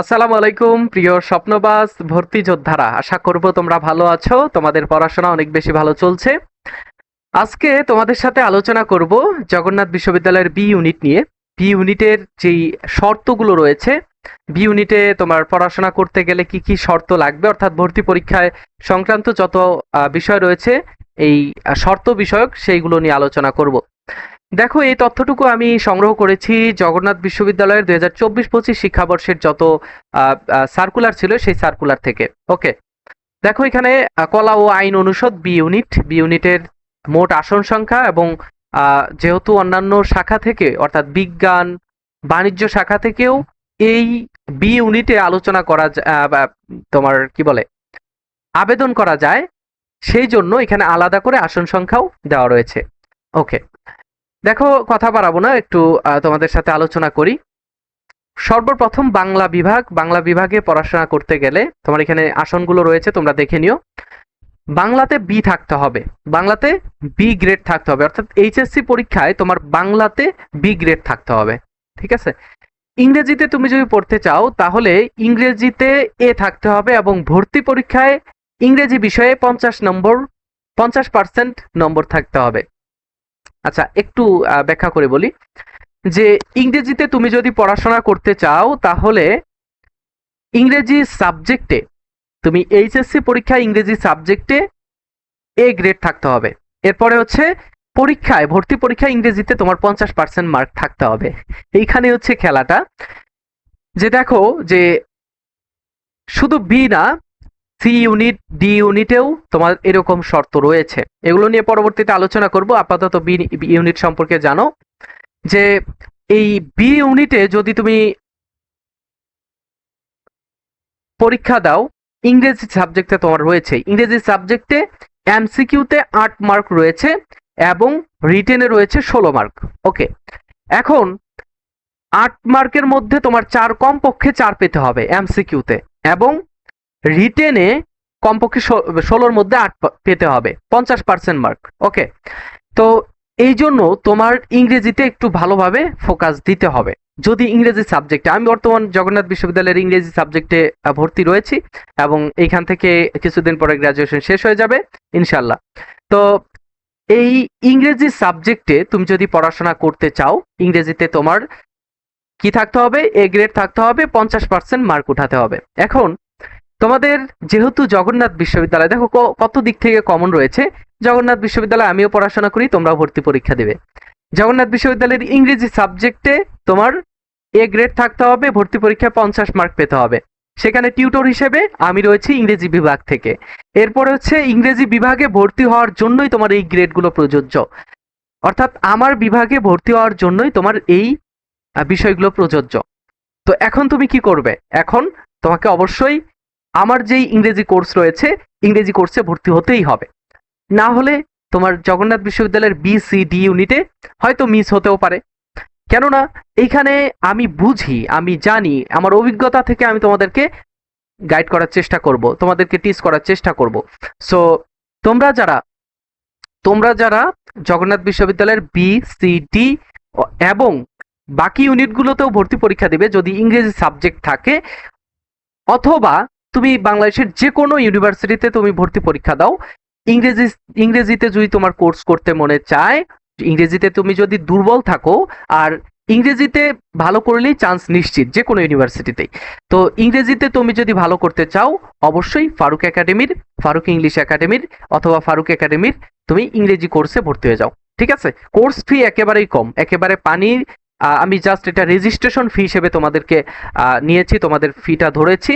আসসালামু আলাইকুম, প্রিয় স্বপ্নবাস ভর্তি যোদ্ধারা। আশা করব তোমরা ভালো আছো। তোমাদের পড়াশোনা অনেক বেশি ভালো চলছে। আজকে তোমাদের সাথে আলোচনা করব জগন্নাথ বিশ্ববিদ্যালয়ের বি ইউনিট নিয়ে। বি ইউনিটের যেই শর্তগুলো রয়েছে বি ইউনিটে তোমার পড়াশোনা করতে গেলে কি কি শর্ত লাগবে, অর্থাৎ ভর্তি পরীক্ষায় সংক্রান্ত যত বিষয় রয়েছে, এই শর্ত বিষয়ক সেইগুলো নিয়ে আলোচনা করব। দেখো, এই তথ্যটুকু আমি সংগ্রহ করেছি জগন্নাথ বিশ্ববিদ্যালয়ের দুই হাজার চব্বিশ পঁচিশ শিক্ষাবর্ষের যত সার্কুলার ছিল সেই সার্কুলার থেকে। ওকে। দেখো, এখানে কলা ও আইন অনুষদ বি ইউনিট বি ইউনিটের মোট আসন সংখ্যা এবং যেহেতু অন্যান্য শাখা থেকে, অর্থাৎ বিজ্ঞান, বাণিজ্য শাখা থেকেও এই বি ইউনিটে আলোচনা করা তোমার কি বলে, আবেদন করা যায়, সেই জন্য এখানে আলাদা করে আসন সংখ্যাও দেওয়া রয়েছে। ওকে। দেখো, কথা বাড়াবো না, একটু তোমাদের সাথে আলোচনা করি। সর্বপ্রথম বাংলা বিভাগ, বাংলা বিভাগে পড়াশোনা করতে গেলে তোমার এখানে আসনগুলো রয়েছে, তোমরা দেখে নিও। বাংলাতে বি থাকতে হবে। বাংলাতে বি গ্রেড থাকতে হবে। অর্থাৎ এইচএসসি পরীক্ষায় তোমার বাংলাতে বি গ্রেড থাকতে হবে। ঠিক আছে? ইংরেজিতে তুমি যদি পড়তে চাও, তাহলে ইংরেজিতে এ থাকতে হবে এবং ভর্তি পরীক্ষায় ইংরেজি বিষয়ে পঞ্চাশ নম্বর, পঞ্চাশ পার্সেন্ট নম্বর থাকতে হবে। আচ্ছা একটু ব্যাখ্যা করে বলি। যে ইংরেজিতে তুমি যদি পড়াশোনা করতে চাও, তাহলে ইংরেজি সাবজেক্টে, তুমি এইচএসসি পরীক্ষায় ইংরেজি সাবজেক্টে এ গ্রেড থাকতে হবে। এরপরে হচ্ছে পরীক্ষায়, ভর্তি পরীক্ষায় ইংরেজিতে তোমার পঞ্চাশ পার্সেন্ট মার্ক থাকতে হবে। এইখানে হচ্ছে খেলাটা। যে দেখো, যে শুধু বি না সি ইউনিট ডি ইউনিটেও তোমার এরকম শর্ত রয়েছে। এগুলো নিয়ে পরবর্তীতে আলোচনা করব, আপাতত বি ইউনিট সম্পর্কে জানো। যে এই বি ইউনিটে যদি তুমি পরীক্ষা দাও, ইংরেজি সাবজেক্টে তোমার রয়েছে। ইংরেজি সাবজেক্টে এমসিকিউতে আট মার্ক রয়েছে এবং রিটেনে রয়েছে ষোলো মার্ক ওকে এখন আট মার্কের মধ্যে তোমার চার কমপক্ষে চার পেতে হবে এমসিকিউতে এবং রিটেনে কমপক্ষে ষোলোর মধ্যে আট পেতে হবে, পঞ্চাশ পার্সেন্ট মার্ক, ওকে? তো এই জন্য তোমার ইংরেজিতে একটু ভালোভাবে ফোকাস দিতে হবে। যদি ইংরেজি সাবজেক্টে, আমি বর্তমান জগন্নাথ বিশ্ববিদ্যালয়ের ইংরেজি সাবজেক্টে ভর্তি রয়েছি এবং এইখান থেকে কিছুদিন পরে গ্রাজুয়েশন শেষ হয়ে যাবে ইনশাল্লাহ তো এই ইংরেজি সাবজেক্টে তুমি যদি পড়াশোনা করতে চাও, ইংরেজিতে তোমার কি থাকতে হবে? এ গ্রেড থাকতে হবে, পঞ্চাশ পার্সেন্ট মার্ক উঠাতে হবে। এখন তোমাদের যেহেতু জগন্নাথ বিশ্ববিদ্যালয়, দেখো কত দিক থেকে কমন রয়েছে। জগন্নাথ বিশ্ববিদ্যালয়ে আমিও পড়াশোনা করি তোমরা ভর্তি পরীক্ষা দেবে। জগন্নাথ বিশ্ববিদ্যালয়ের ইংরেজি সাবজেক্টে তোমার এ গ্রেড থাকতে হবে, ভর্তি পরীক্ষায় পঞ্চাশ মার্ক পেতে হবে। সেখানে টিউটর হিসেবে আমি রয়েছি ইংরেজি বিভাগ থেকে। এরপরে হচ্ছে ইংরেজি বিভাগে ভর্তি হওয়ার জন্যই তোমার এই গ্রেডগুলো প্রযোজ্য। অর্থাৎ আমার বিভাগে ভর্তি হওয়ার জন্যই তোমার এই বিষয়গুলো প্রযোজ্য। তো এখন তুমি কি করবে? এখন তোমাকে অবশ্যই আমার যেই ইংরেজি কোর্স রয়েছে, ইংরেজি কোর্সে ভর্তি হতেই হবে। না হলে তোমার জগন্নাথ বিশ্ববিদ্যালয়ের বি সি ডি ইউনিটে হয়তো মিস হতেও পারে। কেননা, এইখানে আমি বুঝি, আমি জানি, আমার অভিজ্ঞতা থেকে আমি তোমাদেরকে গাইড করার চেষ্টা করব, তোমাদেরকে টিচ করার চেষ্টা করব। সো তোমরা যারা তোমরা যারা জগন্নাথ বিশ্ববিদ্যালয়ের বি সি ডি এবং বাকি ইউনিটগুলোতেও ভর্তি পরীক্ষা দেবে, যদি ইংরেজি সাবজেক্ট থাকে, অথবা তুমি বাংলাদেশের যে কোনো ইউনিভার্সিটিতে তুমি ভর্তি পরীক্ষা দাও। ইংরেজি, ইংরেজিতে যদি তোমার কোর্স করতে মনে চায়, ইংরেজিতে তুমি যদি দুর্বল থাকো, আর ইংরেজিতে ভালো করলেই চান্স নিশ্চিত যে কোনো ইউনিভার্সিটিতেই তো ইংরেজিতে তুমি যদি ভালো করতে চাও, অবশ্যই ফারুক একাডেমির, ফারুক ইংলিশ একাডেমির, অথবা ফারুক একাডেমির তুমি ইংরেজি কোর্সে ভর্তি হয়ে যাও। ঠিক আছে? কোর্স ফি একেবারেই কম, একেবারে পানির আমি জাস্ট এটা রেজিস্ট্রেশন ফি হিসেবে তোমাদেরকে নিয়েছি, তোমাদের ফিটা ধরেছি।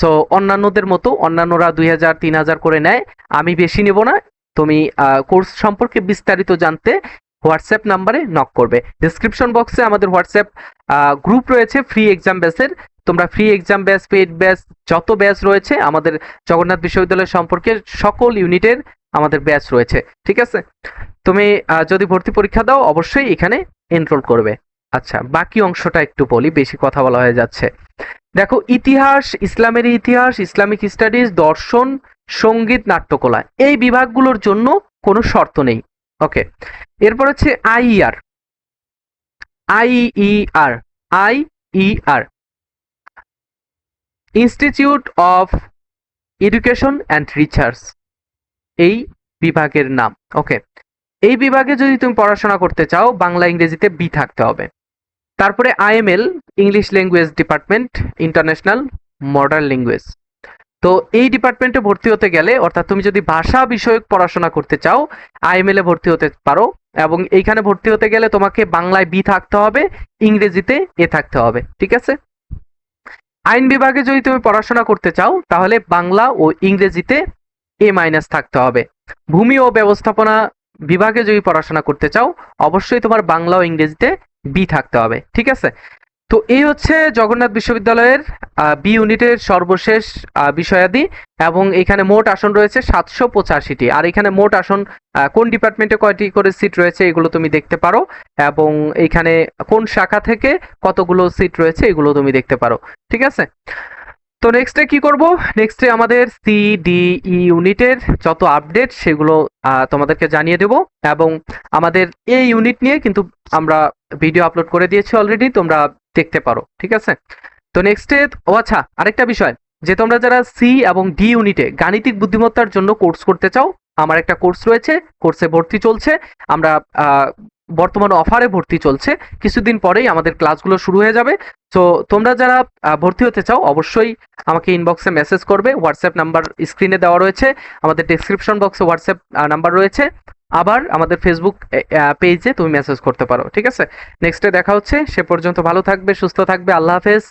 সো অন্যান্যদের মতো, অন্যান্যরা দুই হাজার, তিন হাজার করে নেয়। আমি বেশি নেব না। তুমি কোর্স সম্পর্কে বিস্তারিত জানতে হোয়াটসঅ্যাপ নাম্বারে নক করবে। ডিসক্রিপশন বক্সে আমাদের হোয়াটসঅ্যাপ গ্রুপ রয়েছে ফ্রি এক্সাম ব্যাচের তোমরা free exam batch paid batch যত ব্যাচ রয়েছে, আমাদের জগন্নাথ বিশ্ববিদ্যালয় সম্পর্কে সকল ইউনিটের আমাদের ব্যাচ রয়েছে। ঠিক আছে? তুমি যদি ভর্তি পরীক্ষা দাও, অবশ্যই এখানে এনরোল করবে। আচ্ছা বাকি অংশটা একটু বলি, বেশি কথা বলা হয়ে যাচ্ছে। দেখো, ইতিহাস, ইসলামের ইতিহাস, ইসলামিক স্টাডিজ, দর্শন, সংগীত, নাট্যকলা, এই বিভাগগুলোর জন্য কোনো শর্ত নেই। ওকে, এরপর হচ্ছে IER IER IER institute of education and research এই বিভাগের নাম। ওকে, এই বিভাগে যদি তুমি পড়াশোনা করতে চাও, বাংলা, ইংরেজিতে বি থাকতে হবে। তারপরে IML English language department international modern language তো এই ডিপার্টমেন্টে ভর্তি হতে গেলে, অর্থাৎ তুমি যদি ভাষা বিষয়ক পড়াশোনা করতে চাও, আইএমএল এ ভর্তি হতে পারো এবং এইখানে ভর্তি হতে গেলে তোমাকে বাংলায় বি থাকতে হবে, ইংরেজিতে এ থাকতে হবে, ঠিক আছে? আইন বিভাগে যদি তুমি পড়াশোনা করতে চাও, তাহলে বাংলা ও ইংরেজিতে এ মাইনাস থাকতে হবে। ভূমি ও ব্যবস্থাপনা বিভাগে যদি পড়াশোনা করতে চাও, অবশ্যই তোমার বাংলা ও ইংরেজিতে বি থাকতে হবে, ঠিক আছে? তো এই হচ্ছে জগন্নাথ বিশ্ববিদ্যালয়ের বি ইউনিটের সর্বশেষ বিষয়াদি এবং এখানে মোট আসন রয়েছে সাতশো পঁচাশিটি। আর এখানে মোট আসন কোন ডিপার্টমেন্টে কয়টি করে সিট রয়েছে এগুলো তুমি দেখতে পারো এবং এখানে কোন শাখা থেকে কতগুলো সিট রয়েছে এগুলো তুমি দেখতে পারো, ঠিক আছে? তো নেক্সটে কি করব? নেক্সটে আমাদের সি ডি ই ইউনিটের যত আপডেট সেগুলো তোমাদেরকে জানিয়ে দেব। এবং আমাদের এই ইউনিট নিয়ে কিন্তু আমরা ভিডিও আপলোড করে দিয়েছি অলরেডি তোমরা দেখতে পারো, ঠিক আছে? তো নেক্সটে ও আচ্ছা আরেকটা বিষয়, যে তোমরা যারা সি এবং ডি ইউনিটে গাণিতিক বুদ্ধিমত্তার জন্য কোর্স করতে চাও, আমার একটা কোর্স রয়েছে কোর্সে ভর্তি চলছে, আমরা বর্তমান অফারে ভর্তি চলছে, কিছুদিন পরেই আমাদের ক্লাসগুলো শুরু হয়ে যাবে। তো তোমরা যারা ভর্তি হতে চাও, অবশ্যই আমাকে ইনবক্সে মেসেজ করবে। হোয়াটসঅ্যাপ নাম্বার স্ক্রিনে দেওয়া রয়েছে। আমাদের ডিসক্রিপশন বক্সে হোয়াটসঅ্যাপ নাম্বার রয়েছে। আবার আমাদের ফেসবুক পেজে তুমি মেসেজ করতে পারো, ঠিক আছে? নেক্সটে দেখা হচ্ছে। সে পর্যন্ত ভালো থাকবে, সুস্থ থাকবে। আল্লাহ হাফেজ।